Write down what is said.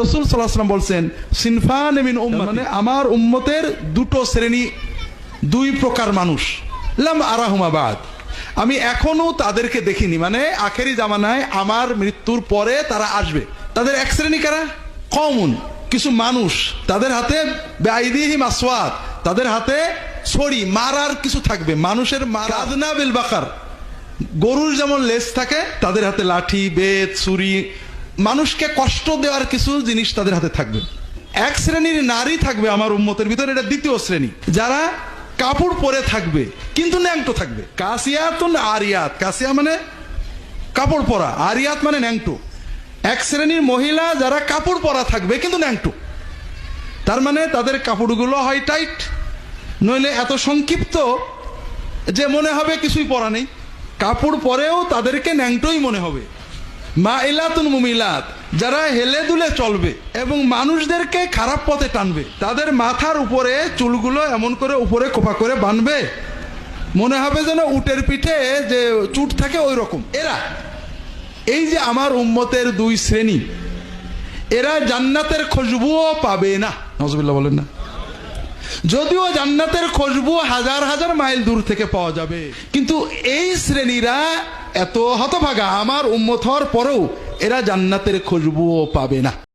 রসুল সাল্লাহাম বলছেন সিনফান মিন মানে আমার উম্মতের দুটো শ্রেণি দুই প্রকার মানুষ। লাম আরাহুমাবাদ আমি এখনও তাদেরকে দেখিনি। মানে আখেরি জামানায় আমার মৃত্যুর পরে তারা আসবে। তাদের এক শ্রেণি কারা? কমন। কিছু মানুষ। তাদের হাতে তাদের হাতে ছড়ি। মারার কিছু থাকবে। মানুষের মারাদনা বিল বাকার। গরুর যেমন লেজ থাকে তাদের হাতে লাঠি বেত ছুরি মানুষকে কষ্ট দেওয়ার কিছু জিনিস তাদের হাতে থাকবে। এক শ্রেণির নারী থাকবে আমার উম্মতের ভিতরে, এটা দ্বিতীয় শ্রেণি। যারা কাপড় পরে থাকবে, কিন্তু ন্যাংটো থাকবে। কাসিয়াতুন আরিয়াত, কাসিয়া মানে কাপড় পরা, আরিয়াত মানে ন্যাংটো। এক শ্রেণির মহিলা যারা কাপড় পরা থাকবে, কিন্তু ন্যাংটো। তার মানে তাদের কাপড়গুলো হয় টাইট, নইলে এত সংক্ষিপ্ত যে মনে হবে কিছুই পরা নেই। কাপড় পরেও তাদেরকে ন্যাংটোই মনে হবে। মা ইলাতুন মুমিলাত, যারা হেলে দুলে চলবে এবং মানুষদেরকে খারাপ পথে টানবে, তাদের মাথার উপরে চুলগুলো এমন করে উপরে কোপা করে বানবে। মনে হবে যেন উটের পিঠে যে চুট থাকে ওই রকম এরা, এই যে আমার উম্মতের দুই শ্রেণি, এরা জান্নাতের খুশবুও পাবে না। নজবিল্লা বলেন না। যদিও জান্নাতের খুশবু হাজার হাজার মাইল দূর থেকে পাওয়া যাবে, কিন্তু এই শ্রেণীরা এত হতভাগা। আমার উম্মত হওয়ার পরেও এরা জান্নাতের খুশবুও পাবে না।